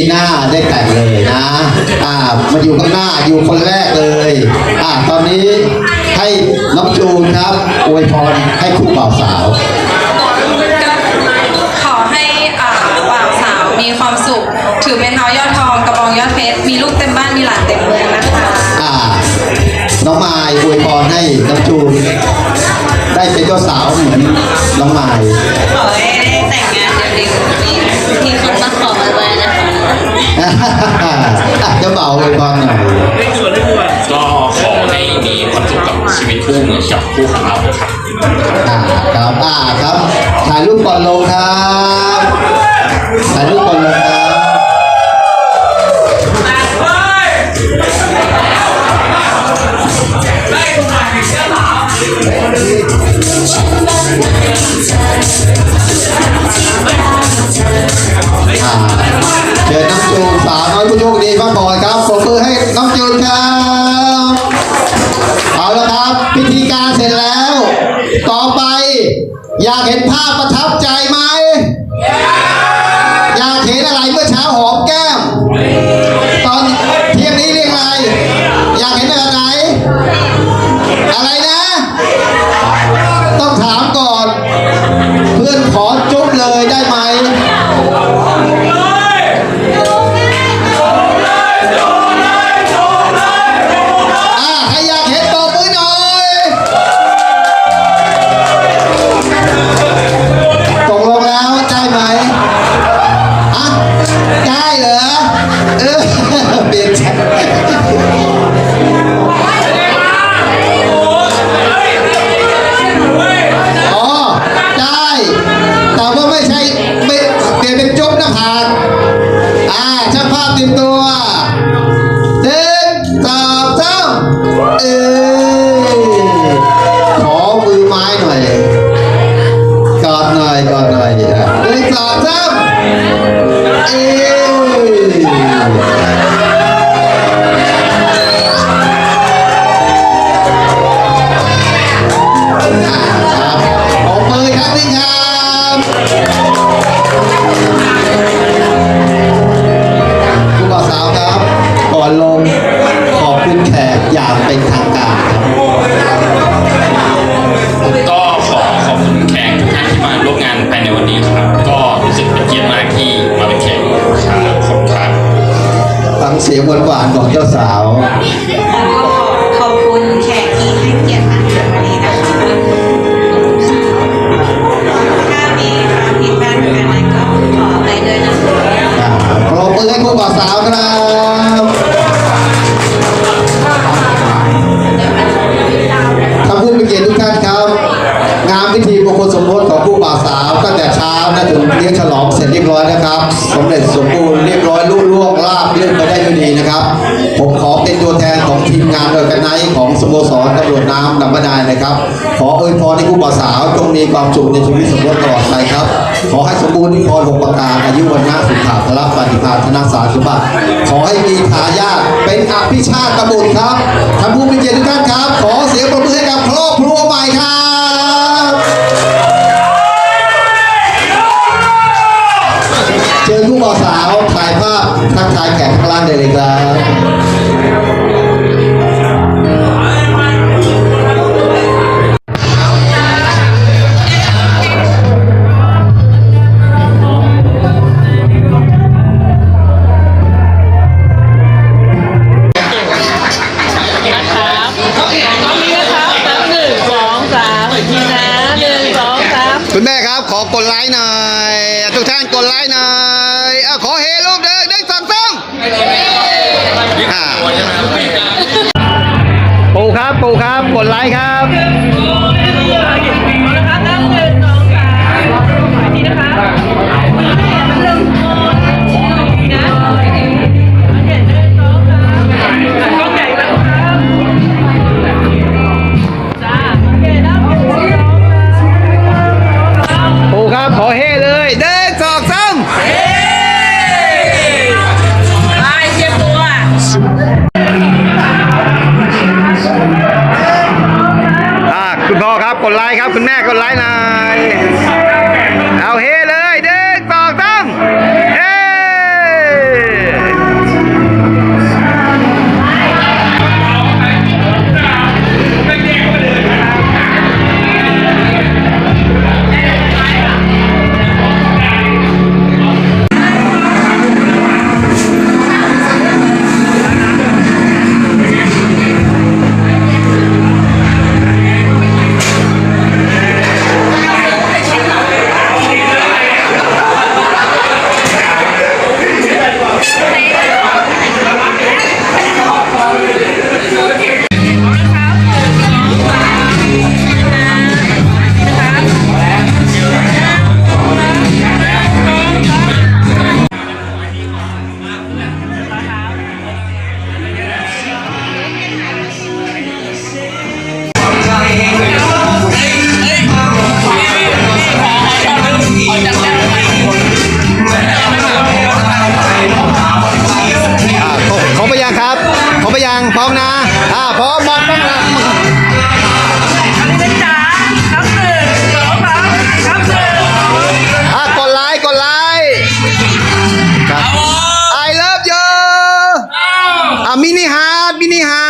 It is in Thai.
ปีหน้าได้แต่งเลยนะ อ่า มาอยู่ข้างหน้าอยู่คนแรกเลย อ่า ตอนนี้ให้น้องจูนครับอวยพรให้คู่บ่าวสาว ขอให้อ่าบ่าวสาวมีความสุข ถือเป็นเท้ายอดทองกระบองยอดเพชร มีลูกเต็มบ้านมีหลานเต็มเมืองนะคะ อ่า น้องมายอวยพรให้น้องจูนได้เป็นเจ้าสาวเหมือนน้องมาย อนลงครับถ่ายรูปก่อนลงครับากเห็นภาพประทับใจไหม เหรอ เออเปลี่ยนใจอ๋อได้ แต่ว่าไม่ใช่ไม่เปลี่ยนเป็นจุ๊บหน้าผากอ่าช่างภาพเตรียมตัวหนึ่งสองสามเออขอมือไม้หน่อยกอดหน่อยกอดหน่อยอะหนึ่งสองสามเออะครับปรบมืออีกครั้งหนึงครับคุณบ่าวสาวครับก่อนลงขอบคุณแขกอย่างเป็นทางการครับก็ขอขอบคุณแขกทุกท่านที่มาร่วมงานภายในวันนี้ครับ ก็รู้สึกเป็นเกียรติมากที่มาเป็นแขกครับขอบคุณครับฟังเสียงหวานๆของเจ้าสาว ก็ขอบคุณแขกที่ให้เกียรติมา ประการใดก็ขอไปด้วยนะคะอ่าปรบมือให้คุณบ่าวสาวครับท่านผู้มีเกียรติทุกท่านครับ งานพิธีมงคลสมรสของผู้บ่าวสาวตั้งแต่เช้านะถึงเลี้ยงฉลองเสร็จเรียบร้อยนะครับสำเร็จสมบูรณ์เรียบร้อยลุล่วงลาบเลื่อนไป ทนของทีมงานโดยกันไนของสโมสรตำรวจน้ำลำบดานนะครับ ขออวยพรให้ผู้บ่าวสาวจงมีความสุขในชีวิตสมรสตลอดไปครับ ขอให้สมบูรณ์ที่พรหกประการอายุวันนะสุขาพละปฏิภาณธนสารสมบัติขอให้มีทายาทเป็นอภิชาติบุตรครับท่านผู้มีเกียรติทุกท่านครับ ขอเสียงปรบมือให้กับครอบครัวใหม่ครับเชิญผู้บ่าวสาวถ่ายภาพทักทายแขกข้างล่างได้เลยครับนะครับ คุณแม่ครับขอกดไลค์หน่อยทุกท่านกดไลค์หน่อยอขอเฮลูกเดินหนึ่งสองสามอ่าปูครับปูครับกดไลค์ครับนะครับนับหนึ่งสองสามอีกทีนะครับหนึ่งนะ อ่าพร้อมมองต้องนะอะกดไลค์กดไลค์ครับ I love you อะมินิฮาร์ดมินิฮาร์ด